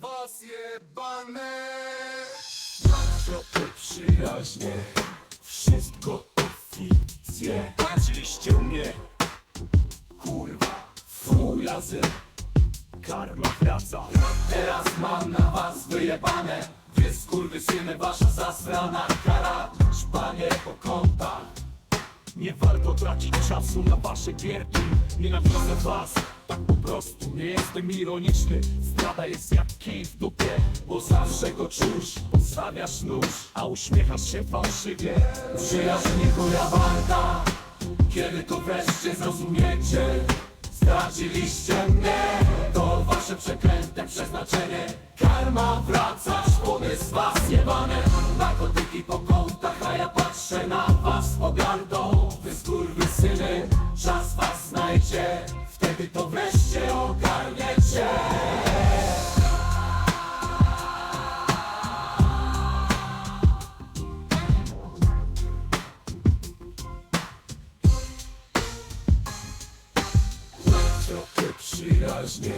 was jebane. Trochę przyjaźnie Wszystko to fikcje Patrzyliście mnie Kurwa razy Karma wraca. Teraz mam na was wyjebane. Wy skurwysyny wasza zasrana kara. Szpanie po kątach. Nie warto tracić czasu na wasze gierki. Nienawidzę was, po prostu Nie jestem ironiczny. Zdrada jest jak kij w dupie Bo zawsze go czuć. Podstawiasz nóż, a uśmiechasz się fałszywie. Przyjaźń nie warta. Kiedy to wreszcie zrozumiecie? Straciliście mnie. To wasze przeklęte przeznaczenie. Karma wraca, szpony z was jebane. Narkotyki po kątach, a ja patrzę na was z Wtedy to wreszcie ogarniecie. Trochę przyjaźnie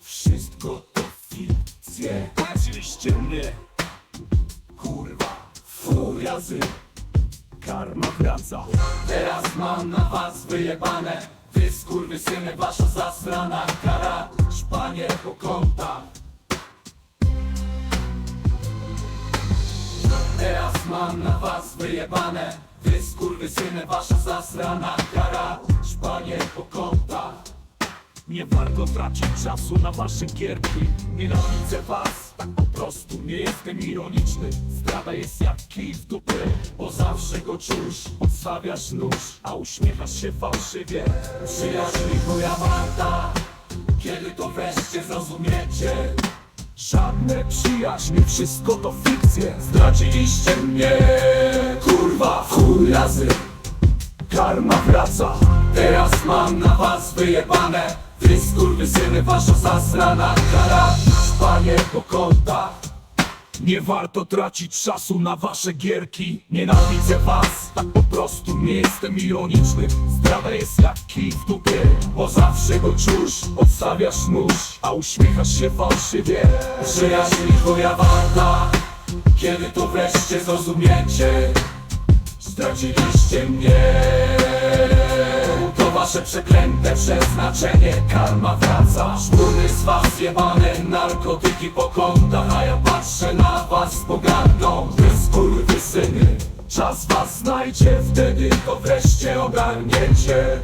Wszystko to fikcje. Patrzyliście mnie Kurwa Furiazy Karma wraca. Teraz mam na was wyjebane Wy skurwysyny, wasza zasrana kara. Szpanie po kątach Teraz mam na was wyjebane. Wy skurwysyny, wasza zasrana kara. Szpanie po kątach nie warto tracić czasu na wasze gierki. Nienawidzę was, tak prostu Nie jestem ironiczny. Zdrada jest jak kij w dupie Bo zawsze go czuć Odstawiasz nóż, a uśmiechasz się fałszywie. Przyjaźń chuja warta Kiedy to wreszcie zrozumiecie? Żadne przyjaźnie, wszystko to fikcje. Zdradziliście mnie Kurwa, w chuj razy. Karma wraca Teraz mam na was wyjebane. Wy skurwysyny, wasza zasrana kara Po kątach Nie warto tracić czasu na wasze gierki. Nienawidzę was, tak po prostu Nie jestem ironiczny. Zdrada jest jak kij w dupie Bo zawsze go czuć Odstawiasz nóż, a uśmiechasz się fałszywie. Przyjaźń chuja warta. Kiedy to wreszcie zrozumiecie Straciliście mnie. To wasze przeklęte przeznaczenie Karma wraca. Szturmy z was jebane Narkotyki po kątach A ja patrzę na was z pogardą. Wy skurwysyny Czas was znajdzie. Wtedy to wreszcie ogarniecie